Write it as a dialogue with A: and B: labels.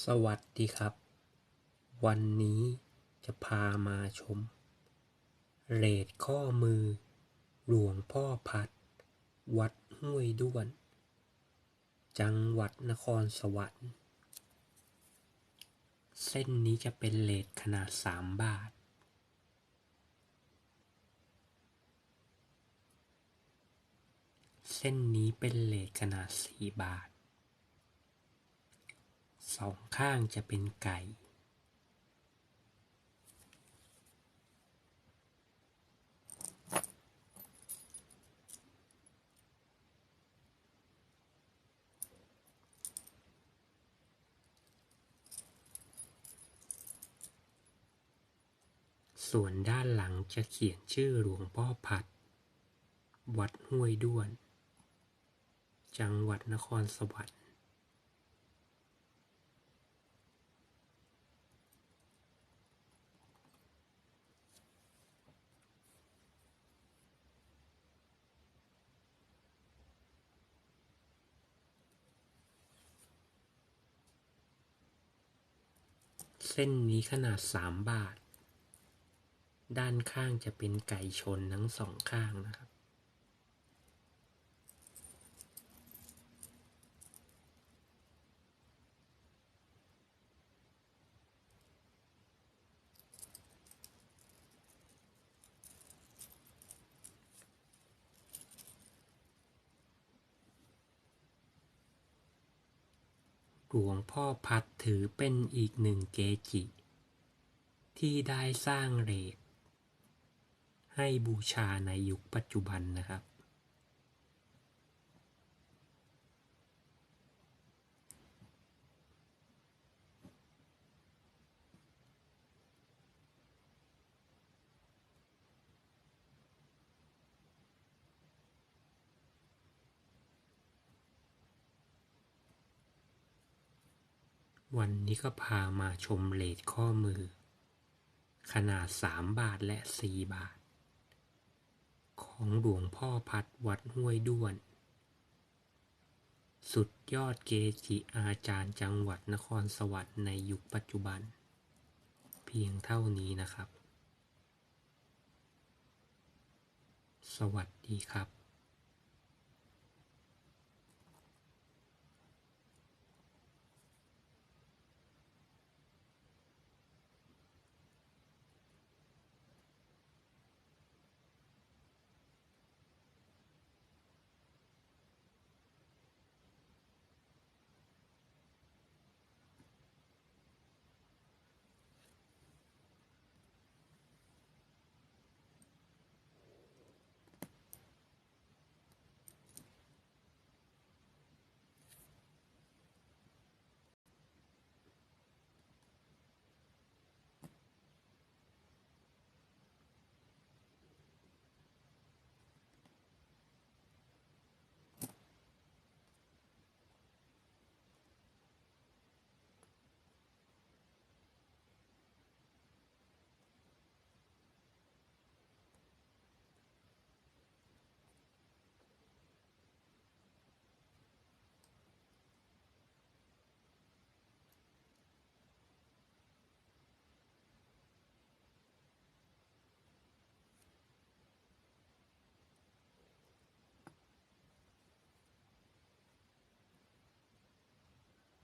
A: สวัสดีครับ วันนี้จะพามาชม เรทข้อมือ หลวงพ่อพัด วัดห้วยด้วน จังหวัดนครสวรรค์ เส้นนี้จะเป็นเรทขนาด 3 บาท เส้นนี้เป็นเรทขนาด 4 บาท สองข้างจะเป็นไก่ ส่วนด้านหลังจะเขียนชื่อหลวงพ่อพัด วัดห้วยด้วน จังหวัดนครสวรรค์ เส้นนี้ขนาด 3 บาท ด้านข้างจะเป็นไก่ชนทั้งสองข้างนะครับ หลวงพ่อพัดถือเป็นอีกหนึ่งเกจิ ที่ได้สร้างเรทให้บูชาในยุคปัจจุบันนะครับ วันนี้ก็พามาชมเลทข้อมือ ขนาด 3 บาทและ 4 บาท ของหลวงพ่อพัดวัดห้วยด้วน สุดยอดเกจิอาจารย์จังหวัดนครสวรรค์ในยุคปัจจุบัน เพียงเท่านี้นะครับ สวัสดีครับ